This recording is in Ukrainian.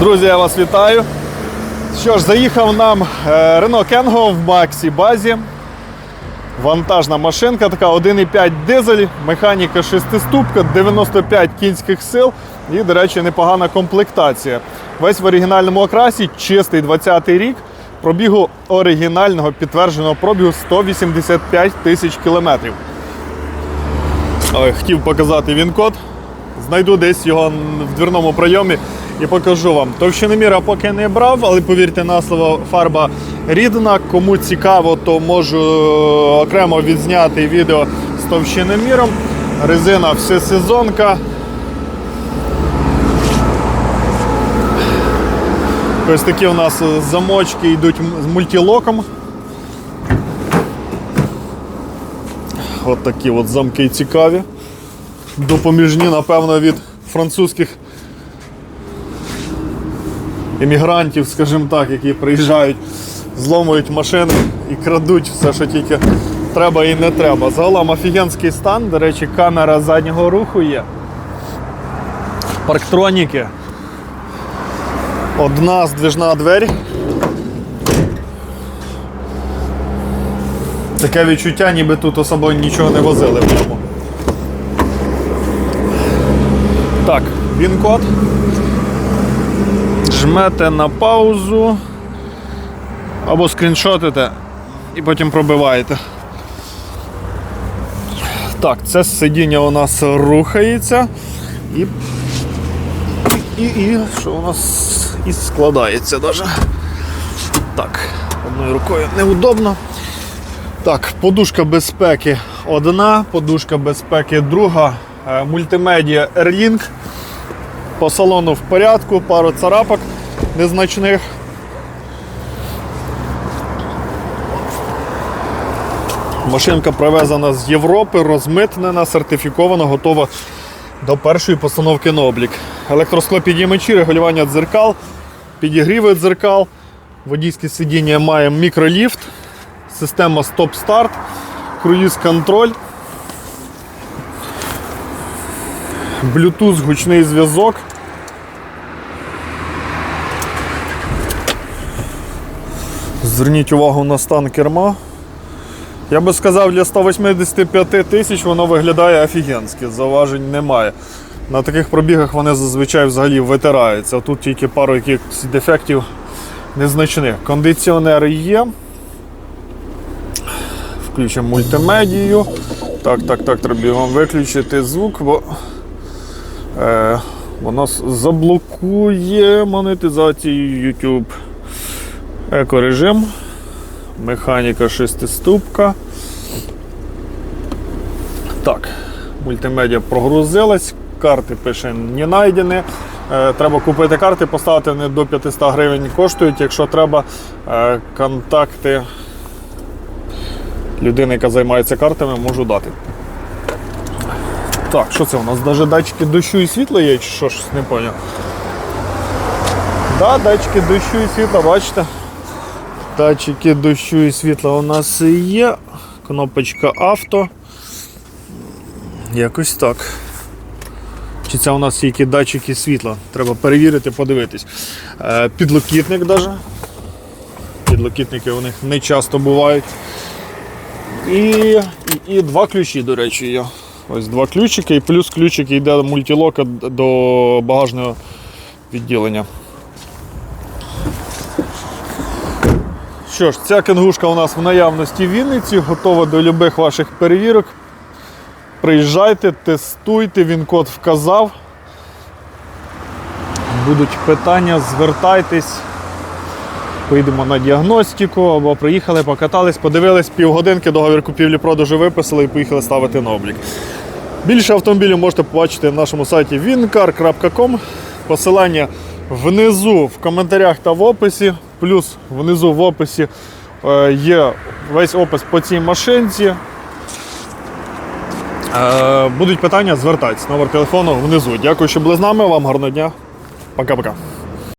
Друзі, я вас вітаю. Що ж, заїхав нам е, Renault Kengo в Максі базі. Вантажна машинка, така 1,5 дизель, механіка 6-ступка, 95 кінських сил і, до речі, непогана комплектація. Весь в оригінальному окрасі, чистий 20-й рік. Пробігу оригінального підтвердженого пробігу 185 тисяч кілометрів. Хотів показати він-код. Знайду десь його в дверному прийомі і покажу вам. Товщиноміра поки не брав, але повірте на слово, фарба рідна. Кому цікаво, то можу окремо відзняти відео з товщиноміром. Резина всесезонка. Ось такі у нас замочки йдуть з мультилоком. От такі от замки цікаві. Допоміжні, напевно, від французьких емігрантів, скажімо так, які приїжджають, зломують машини і крадуть все, що тільки треба і не треба. Загалом офігенський стан, до речі, камера заднього руху є. Парктроніки. Одна здвижна двері. Таке відчуття, ніби тут особо нічого не возили в ньому. Так, він-код. Жмете на паузу або скріншотите і потім пробиваєте. Так, це сидіння у нас рухається і. І, і що у нас і складається даже. Так, одною рукою неудобно. Так, подушка безпеки одна, подушка безпеки друга, мультимедіа Airlink. По салону в порядку, пару царапок незначних. Машинка привезена з Європи, розмитнена, сертифікована, готова до першої постановки на облік. Електросклопідіймачі, регулювання дзеркал, підігріви дзеркал, водійське сидіння має мікроліфт, система стоп-старт, круїз-контроль, Bluetooth гучний зв'язок. Зверніть увагу на стан керма. Я би сказав, для 185 тисяч воно виглядає офігенськи, зауважень немає. На таких пробігах вони зазвичай взагалі витираються. Тут тільки пару якихось дефектів незначних. Кондиціонери є. Включимо мультимедію. Так, так, так, треба вам виключити звук, бо е, воно заблокує монетизацію YouTube. Екорежим. Механіка шестиступка. Так, мультимедіа прогрузилась, карти пише не знайдені. Е, Треба купити карти, поставити не до 500 гривень коштують. Якщо треба, е, контакти людини, яка займається картами, можу дати. Так, що це у нас? Навіть датчики дощу і світла є, чи що щось не поняв. Да, датчики дощу і світла, бачите? Датчики дощу і світла у нас є. Кнопочка авто. Якось так. Чи це у нас тільки датчики світла? Треба перевірити, подивитись. Е, Підлокітник навіть. Підлокітники у них не часто бувають. І, і, і два ключі, до речі, є. Ось два ключики, і плюс ключик йде мультилока до багажного відділення. Що ж, ця кенгушка у нас в наявності в Вінниці, готова до будь-яких ваших перевірок. Приїжджайте, тестуйте, він код вказав. Будуть питання, звертайтесь. Поїдемо на діагностику або приїхали, покатались, подивились півгодинки, договір купівлі-продажу виписали і поїхали ставити на облік. Більше автомобілів можете побачити на нашому сайті wincar.com. Посилання внизу в коментарях та в описі. Плюс внизу в описі е, є весь опис по цій машинці. Е, Будуть питання, звертайтесь. Номер телефону внизу. Дякую, що були з нами. Вам гарного дня. Пока-пока.